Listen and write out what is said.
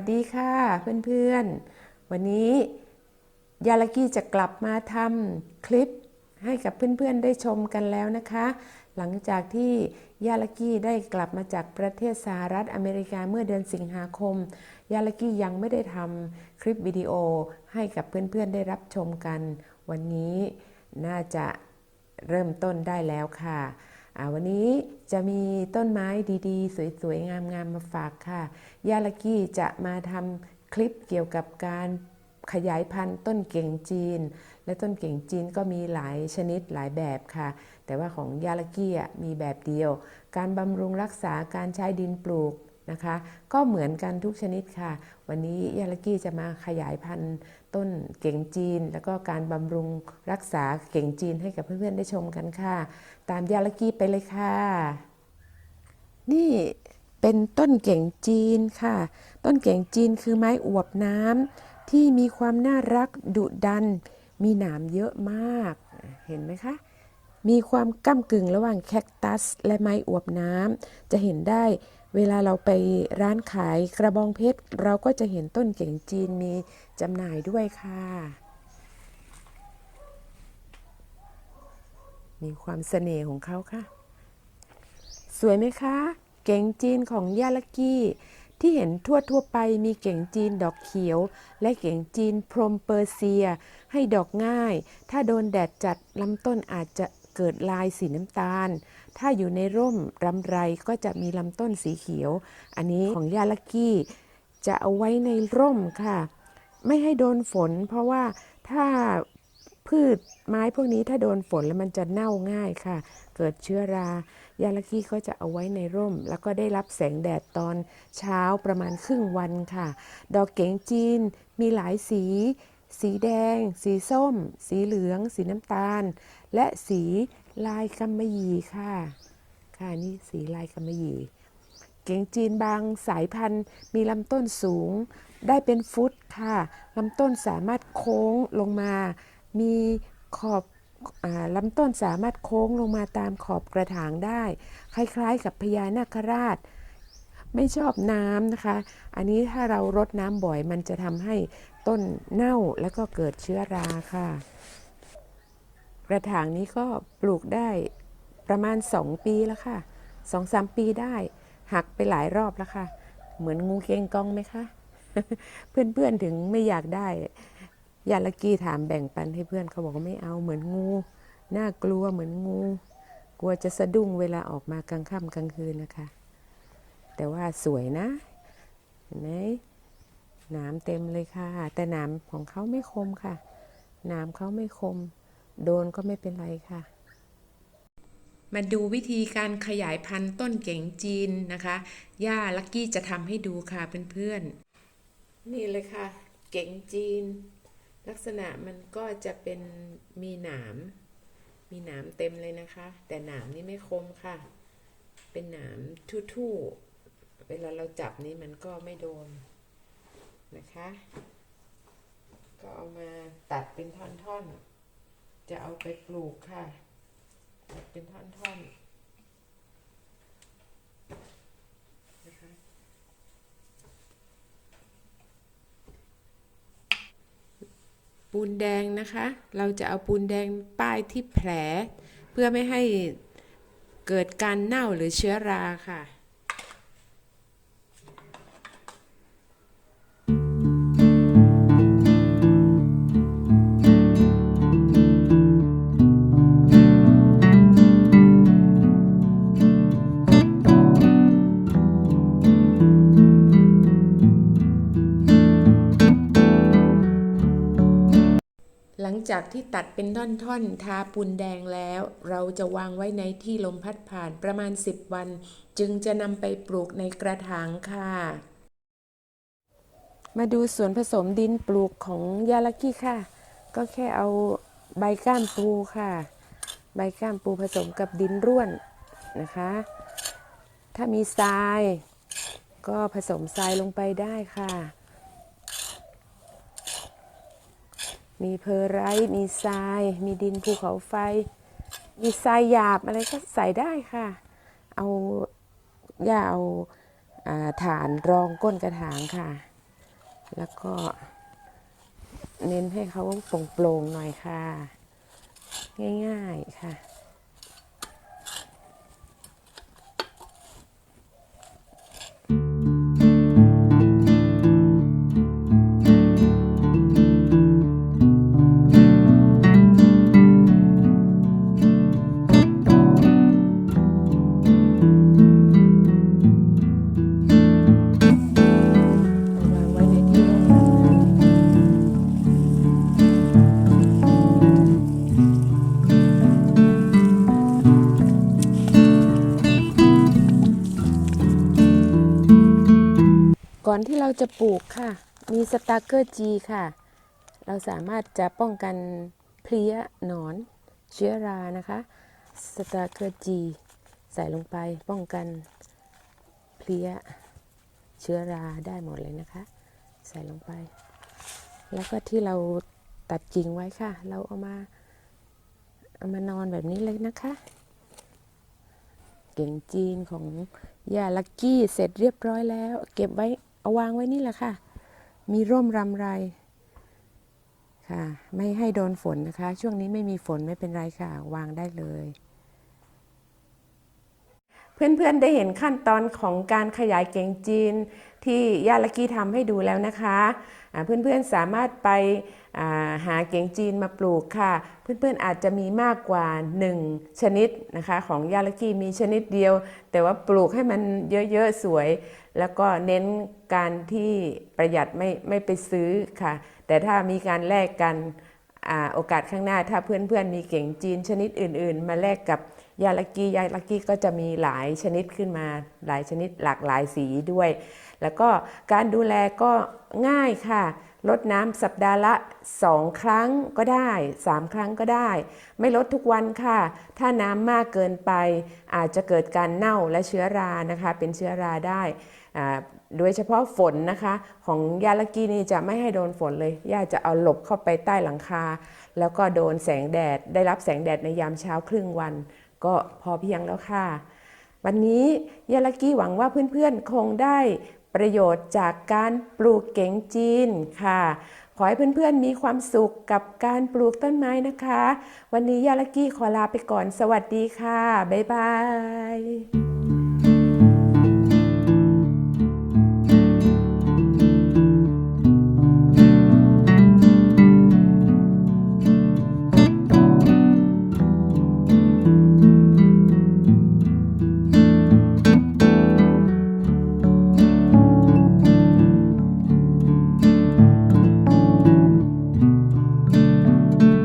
สดีค่ะเพื่อนๆ วันนี้ยาลากี้จะกลับมาทำคลิปให้กับเพื่อนๆได้ชมกันแล้วนะคะ หลังจากที่ยาลากี้ได้กลับมาจากประเทศสหรัฐอเมริกาเมื่อเดือนสิงหาคม ยาลากี้ยังไม่ได้ทำคลิปวิดีโอให้กับเพื่อนๆได้รับชมกัน วันนี้น่าจะเริ่มต้นได้แล้วค่ะ วันนี้จะมีต้นไม้ดีๆ สวยๆ งามๆมาฝากค่ะ ยาลากี้จะมาทำคลิปเกี่ยวกับการขยายพันธุ์ต้นเก่งจีน และต้นเก่งจีนก็มีหลายชนิดหลายแบบค่ะ แต่ว่าของยาลากี้มีแบบเดียว การบำรุงรักษาการใช้ดินปลูก นะคะ ก็เหมือนกันทุกชนิดค่ะ วันนี้ยาลกี้จะมาขยายพันธุ์ต้นเก่งจีน แล้วก็การบำรุงรักษาเก่งจีนให้กับเพื่อนๆได้ชมกันค่ะ ตามยาลกี้ไปเลยค่ะ นี่เป็นต้นเก่งจีนค่ะ ต้นเก่งจีนคือไม้อวบน้ำที่มีความน่ารักดุดัน มีหนามเยอะมาก เห็นไหมคะมีความก้ากึ่งระหว่างแคคตัส และไม้อวบน้ำจะเห็นได้ เวลาเราไปร้านขายกระบองเพชร เราก็จะเห็นต้นเก่งจีนมีจำหน่ายด้วยค่ะ มีความเสน่ห์ของเขาค่ะ สวยไหมคะ เก่งจีนของยาลกี้ ที่เห็นทั่วทั่วไปมีเก่งจีนดอกเขียว และเก่งจีนพรมเปอร์เซีย ให้ดอกง่าย ถ้าโดนแดดจัดลำต้นอาจจะ เกิดลายสีน้ำตาล ถ้าอยู่ในร่มรำไรก็จะมีลำต้นสีเขียว อันนี้ของยาลากี้จะเอาไว้ในร่มค่ะ ไม่ให้โดนฝน เพราะว่าถ้าพืชไม้พวกนี้ถ้าโดนฝนแล้วมันจะเน่าง่ายค่ะ เกิดเชื้อรา ยาลากี้ก็จะเอาไว้ในร่ม แล้วก็ได้รับแสงแดดตอนเช้าประมาณครึ่งวันค่ะ ดอกเก๋งจีนมีหลายสี สีแดง สีส้ม สีเหลือง สีน้ำตาล และสีลายกำมะหยี่ค่ะ ค่ะนี่สีลายกำมะหยี่ เก่งจีนบางสายพันธุ์มีลำต้นสูง ได้เป็นฟุตค่ะลำต้นสามารถโค้งลงมา มีขอบอลำต้นสามารถโค้งลงมาตามขอบกระถางได้ คล้ายๆ กับพญานาคราช ไม่ชอบน้ำนะคะ อันนี้ถ้าเรารดน้ำบ่อยมันจะทำให้ ต้นเน่าแล้วก็เกิดเชื้อราค่ะ กระถางนี้ก็ปลูกได้ประมาณ 2 ปีแล้วค่ะ2-3ปีได้ หักไปหลายรอบแล้วค่ะ เหมือนงูเกงกองไหมคะ เพื่อนๆถึงไม่อยากได้ ยาลากี้ถามแบ่งปันให้เพื่อนเขาบอกว่าไม่เอาเหมือนงู น่ากลัวเหมือนงู กลัวจะสะดุ้งเวลาออกมากลางค่ำกลางคืนนะคะ แต่ว่าสวยนะ เห็นไหม หนามเต็มเลยค่ะ แต่หนามของเขาไม่คมค่ะ หนามเขาไม่คม โดนก็ไม่เป็นไรค่ะ มาดูวิธีการขยายพันธุ์ต้นเก๋งจีนนะคะ ย่าลักกี้จะทำให้ดูค่ะเพื่อนๆ นี่เลยค่ะ เก๋งจีน ลักษณะมันก็จะเป็นมีหนาม มีหนามเต็มเลยนะคะ แต่หนามนี่ไม่คมค่ะ เป็นหนามทู่ๆ เวลาเราจับนี่มันก็ไม่โดน นะคะ ก็เอามาตัดเป็นท่อนๆ จะเอาไปปลูกค่ะ ตัดเป็นท่อนๆ นะคะปูนแดงนะคะ เราจะเอาปูนแดงป้ายที่แผล เพื่อไม่ให้เกิดการเน่าหรือเชื้อราค่ะ จากที่ตัดเป็นท่อนๆ ทาปูนแดงแล้ว เราจะวางไว้ในที่ลมพัดผ่านประมาณ 10 วัน จึงจะนำไปปลูกในกระถางค่ะ มาดูส่วนผสมดินปลูกของยาลากี้ค่ะ ก็แค่เอาใบก้านปูค่ะ ใบก้านปูผสมกับดินร่วนนะคะ ถ้ามีทราย ก็ผสมทรายลงไปได้ค่ะ มีเพอร์ไรต์มีทราย มีดินภูเขาไฟ มีทรายหยาบอะไรก็ใส่ได้ค่ะ เอาอย่าเอาฐานรองก้นกระถางค่ะ แล้วก็เน้นให้เขาโปร่งๆหน่อยค่ะ ง่ายๆค่ะ ก่อนที่เราจะปลูกค่ะ มีสตาร์เกอร์จีค่ะ เราสามารถจะป้องกันเพลี้ยหนอน เชื้อรานะคะ สตาร์เกอร์จีใส่ลงไปป้องกันเพลี้ยเชื้อราได้หมดเลยนะคะ ใส่ลงไป แล้วก็ที่เราตัดกิ่งไว้ค่ะ เราเอามาเอามานอนแบบนี้เลยนะคะ เก่งจีนของยาลักกี้เสร็จเรียบร้อยแล้ว เก็บไว้ เอาวางไว้นี่แหละค่ะ มีร่มรำไรค่ะ ไม่ให้โดนฝนนะคะ ช่วงนี้ไม่มีฝนไม่เป็นไรค่ะ วางได้เลย เพื่อนๆได้เห็นขั้นตอนของการขยายเก่งจีนที่ย่าลักกี้ทำให้ดูแล้วนะคะอ่าเพื่อนๆสามารถไปหาเก่งจีนมาปลูกค่ะ เพื่อนๆอาจจะมีมากกว่า 1 ชนิดนะคะ ของย่าลักกี้มีชนิดเดียว แต่ว่าปลูกให้มันเยอะๆ สวย แล้วก็เน้นการที่ประหยัดไม่ไม่ไปซื้อค่ะ แต่ถ้ามีการแลกกันอโอกาสข้างหน้าถ้าเพื่อนๆ มีเก่งจีนชนิดอื่น ๆ มาแลกกับยาลักกี้ยาลักกี้ก็จะมีหลายชนิดขึ้นมาหลายชนิดหลากหลายสีด้วย แล้วก็การดูแลก็ง่ายค่ะ ลดน้ำสัปดาห์ละ 2 ครั้งก็ได้ 3 ครั้งก็ได้ ไม่ลดทุกวันค่ะ ถ้าน้ำมากเกินไป อาจจะเกิดการเน่าและเชื้อรานะคะ เป็นเชื้อราได้โดยเฉพาะฝนนะคะ ของยาลากีนี่จะไม่ให้โดนฝนเลยย่าจะเอาหลบเข้าไปใต้หลังคา แล้วก็โดนแสงแดด ได้รับแสงแดดในยามเช้าครึ่งวัน ก็พอเพียงแล้วค่ะ วันนี้ยาลากี้หวังว่าเพื่อนๆคงได้ ประโยชน์จากการปลูกเก๋งจีนค่ะ ขอให้เพื่อนๆมีความสุขกับการปลูกต้นไม้นะคะ วันนี้ยาลากี้ขอลาไปก่อนสวัสดีค่ะ บ๊ายบาย